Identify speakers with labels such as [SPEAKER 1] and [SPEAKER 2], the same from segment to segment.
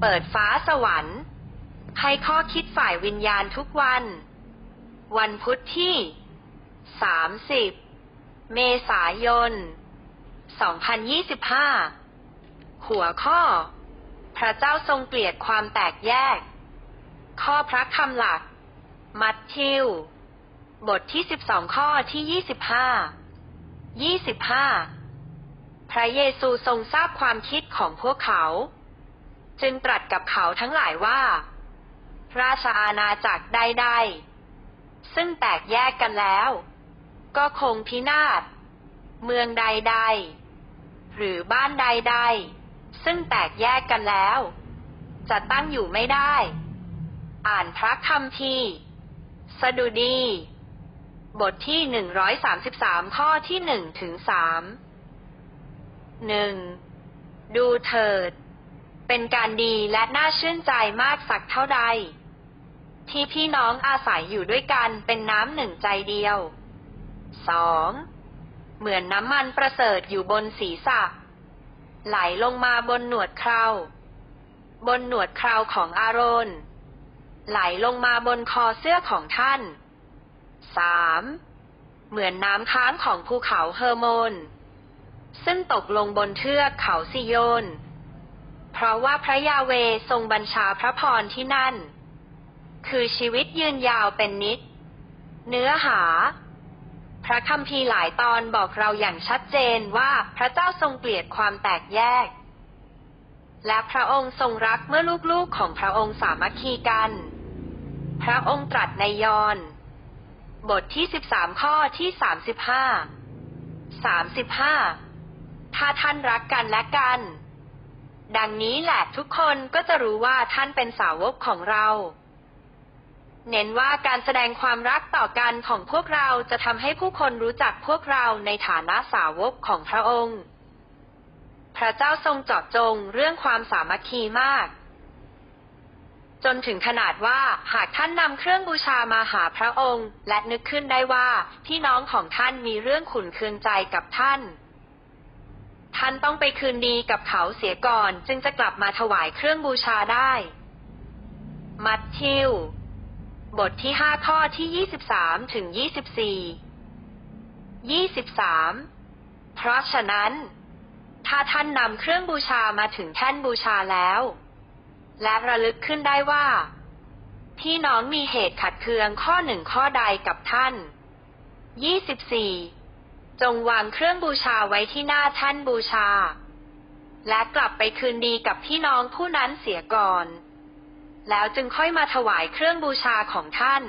[SPEAKER 1] เปิดฟ้าสวรรค์ให้ข้อคิดฝ่ายวิญญาณทุกวัน วันพุธที่ 30 เมษายน 2025 หัวข้อ พระเจ้าทรงเกลียดความแตกแยก ข้อพระคำหลัก มัทธิว บทที่ 12 ข้อที่ 25 25 พระเยซูทรงทราบความคิดของพวกเขา จึงตรัสกับเขาทั้งหลายว่า ราชอาณาจักรใดๆซึ่งแตกแยกกันแล้ว ก็คงพินาศ เมืองใดๆหรือบ้านใดๆซึ่งแตกแยกกันแล้ว จะตั้งอยู่ไม่ได้ อ่านพระคำพีร์สดุดี บทที่ 133 ข้อที่ 1 ถึง 3 1. ดูเถิด เป็นการดีและน่าชื่นใจมากสักเท่าใด ที่พี่น้องอาศัยอยู่ด้วยกันเป็นน้ำหนึ่งใจเดียว 2. เหมือนน้ำมันประเสริฐอยู่บนศีรษะ ไหลลงมาบนหนวดเครา บนหนวดเคราของอาโรน ไหลลงมาบนคอเสื้อของท่าน 3. เหมือนน้ำค้างของภูเขาเฮอร์โมน ซึ่งตกลงบนเทือกเขาซิโยน เพราะว่าพระยาเวทรงบัญชาพระพรที่นั่น คือชีวิตยืนยาวเป็นนิด เนื้อหา พระคัมภีร์หลายตอนบอกเราอย่างชัดเจนว่าพระเจ้าทรงเกลียดความแตกแยก และพระองค์ทรงรักเมื่อลูกๆของพระองค์สามัคคีกัน พระองค์ตรัสในยอห์นบทที่ 13 ข้อที่ 35 35 ถ้าท่านรักกันและกัน ดังนี้แหละทุกคนก็จะรู้ว่าท่านเป็นสาวกของเรา เน้นว่าการแสดงความรักต่อกันของพวกเราจะทำให้ผู้คนรู้จักพวกเราในฐานะสาวกของพระองค์ พระเจ้าทรงเจาะจงเรื่องความสามัคคีมาก จนถึงขนาดว่าหากท่านนำเครื่องบูชามาหาพระองค์ และนึกขึ้นได้ว่าพี่น้องของท่านมีเรื่องขุนเคืองใจกับท่าน ท่านต้องไปคืนดีกับเขาเสียก่อน จึงจะกลับมาถวายเครื่องบูชาได้ มัทธิว บทที่ห้าข้อที่ยี่สิบสามถึงยี่สิบสี่ยี่สิบสามเพราะฉะนั้น ถ้าท่านนำเครื่องบูชามาถึงแท่นบูชาแล้ว และระลึกขึ้นได้ว่า พี่น้องมีเหตุขัดเคืองข้อหนึ่งข้อใดกับท่านยี่สิบสี่ จงวางเครื่องบูชาไว้ที่หน้าท่านบูชา และกลับไปคืนดีกับพี่น้องผู้นั้นเสียก่อน แล้วจึงค่อยมาถวายเครื่องบูชาของท่าน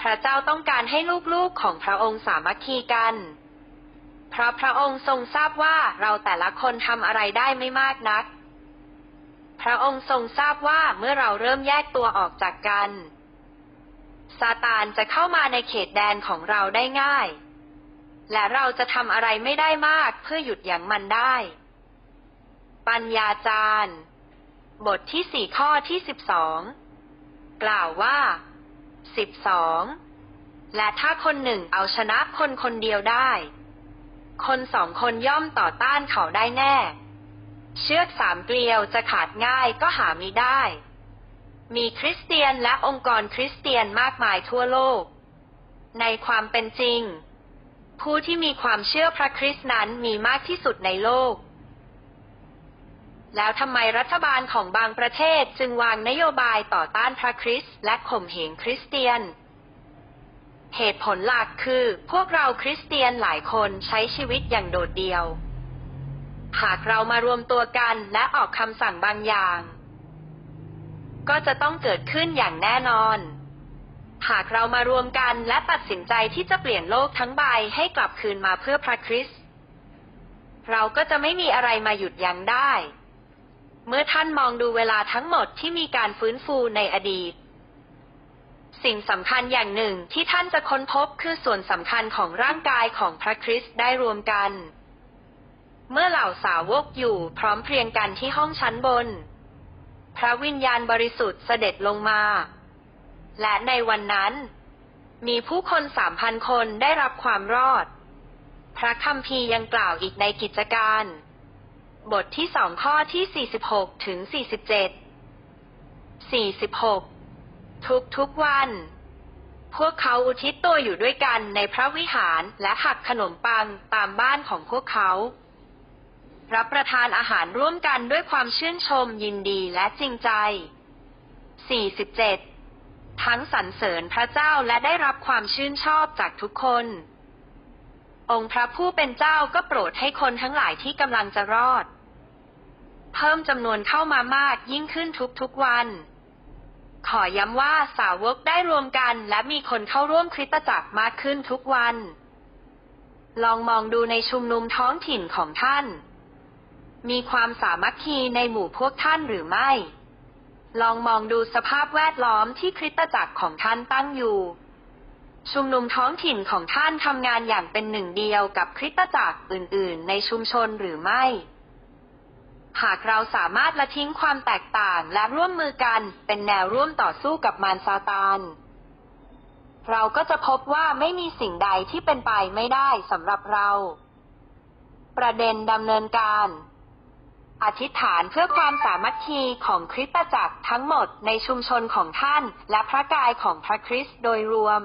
[SPEAKER 1] พระเจ้าต้องการให้ลูกๆของพระองค์สามัคคีกัน เพราะพระองค์ทรงทราบว่าเราแต่ละคนทำอะไรได้ไม่มากนัก พระองค์ทรงทราบว่าเมื่อเราเริ่มแยกตัวออกจากกันซาตานจะเข้ามาในเขตแดนของเราได้ง่าย และเราจะทำอะไรไม่ได้มากเพื่อหยุดยั้งมันได้ ปัญญาจารย์ บทที่สี่ข้อที่สิบสองกล่าวว่าสิบสองและถ้าคนหนึ่งเอาชนะคนคนเดียวได้ คนสองคนย่อมต่อต้านเขาได้แน่ เชือกสามเกลียวจะขาดง่ายก็หามิได้ มีคริสเตียนและองค์กรคริสเตียนมากมายทั่วโลก ในความเป็นจริง ผู้ที่มีความเชื่อพระคริสต์นั้นมีมากที่สุดในโลก แล้วทำไมรัฐบาลของบางประเทศจึงวางนโยบายต่อต้านพระคริสต์และข่มเหงคริสเตียน เหตุผลหลักคือ พวกเราคริสเตียนหลายคนใช้ชีวิตอย่างโดดเดี่ยว หากเรามารวมตัวกันและออกคำสั่งบางอย่าง ก็จะต้องเกิดขึ้นอย่างแน่นอน หากเรามารวมกันและตัดสินใจที่จะเปลี่ยนโลกทั้งใบให้กลับคืนมาเพื่อพระคริสต์เราก็จะไม่มีอะไรมาหยุดยั้งได้ เมื่อท่านมองดูเวลาทั้งหมดที่มีการฟื้นฟูในอดีต สิ่งสำคัญอย่างหนึ่งที่ท่านจะค้นพบคือส่วนสำคัญของร่างกายของพระคริสต์ได้รวมกัน เมื่อเหล่าสาวกอยู่พร้อมเพรียงกันที่ห้องชั้นบน พระวิญญาณบริสุทธิ์เสด็จลงมา และในวันนั้น มีผู้คนสามพันคนได้รับความรอด พระคัมภีร์ยังกล่าวอีกในกิจการ บทที่สองข้อที่ 46 ถึง 47 46 ทุกทุกวัน พวกเขาอุทิศตัวอยู่ด้วยกันในพระวิหารและหักขนมปังตามบ้านของพวกเขารับประทานอาหารร่วมกันด้วยความชื่นชมยินดีและจริงใจ 47 ทั้งสรรเสริญพระเจ้าและได้รับความชื่นชอบจากทุกคน องค์พระผู้เป็นเจ้าก็โปรดให้คนทั้งหลายที่กำลังจะรอด เพิ่มจำนวนเข้ามามากยิ่งขึ้นทุกๆวัน ขอย้ำว่าสาวกได้รวมกันและมีคนเข้าร่วมคริสตจักรมากขึ้นทุกวัน ลองมองดูในชุมนุมท้องถิ่นของท่าน มีความสามัคคีในหมู่พวกท่านหรือไม่ ลองมองดูสภาพแวดล้อมที่คริสตจักรของท่านตั้งอยู่ ชุมนุมท้องถิ่นของท่านทำงานอย่างเป็นหนึ่งเดียวกับคริสตจักรอื่น ๆ ในชุมชนหรือไม่ หากเราสามารถละทิ้งความแตกต่างและร่วมมือกันเป็นแนวร่วมต่อสู้กับมารซาตาน เราก็จะพบว่าไม่มีสิ่งใดที่เป็นไปไม่ได้สำหรับเรา ประเด็นดำเนินการ อธิษฐานเพื่อความสามัคคีของคริสตจักรทั้งหมดในชุมชนของท่าน และพระกายของพระคริสต์โดยรวม